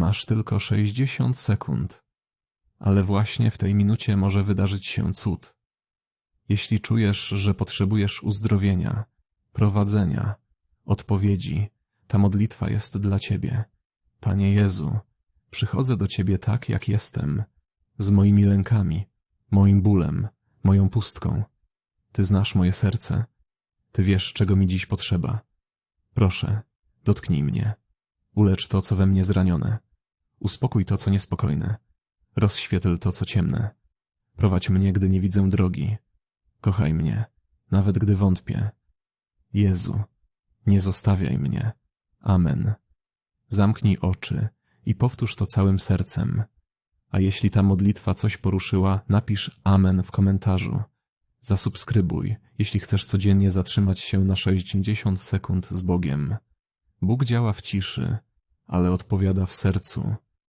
Masz tylko 60 sekund. Ale właśnie w tej minucie może wydarzyć się cud. Jeśli czujesz, że potrzebujesz uzdrowienia, prowadzenia, odpowiedzi, ta modlitwa jest dla ciebie. Panie Jezu, przychodzę do ciebie tak, jak jestem, z moimi lękami, moim bólem, moją pustką. Ty znasz moje serce. Ty wiesz, czego mi dziś potrzeba. Proszę, dotknij mnie. Ulecz to, co we mnie zranione. Uspokój to, co niespokojne. Rozświetl to, co ciemne. Prowadź mnie, gdy nie widzę drogi. Kochaj mnie, nawet gdy wątpię. Jezu, nie zostawiaj mnie. Amen. Zamknij oczy i powtórz to całym sercem. A jeśli ta modlitwa coś poruszyła, napisz Amen w komentarzu. Zasubskrybuj, jeśli chcesz codziennie zatrzymać się na 60 sekund z Bogiem. Bóg działa w ciszy, ale odpowiada w sercu.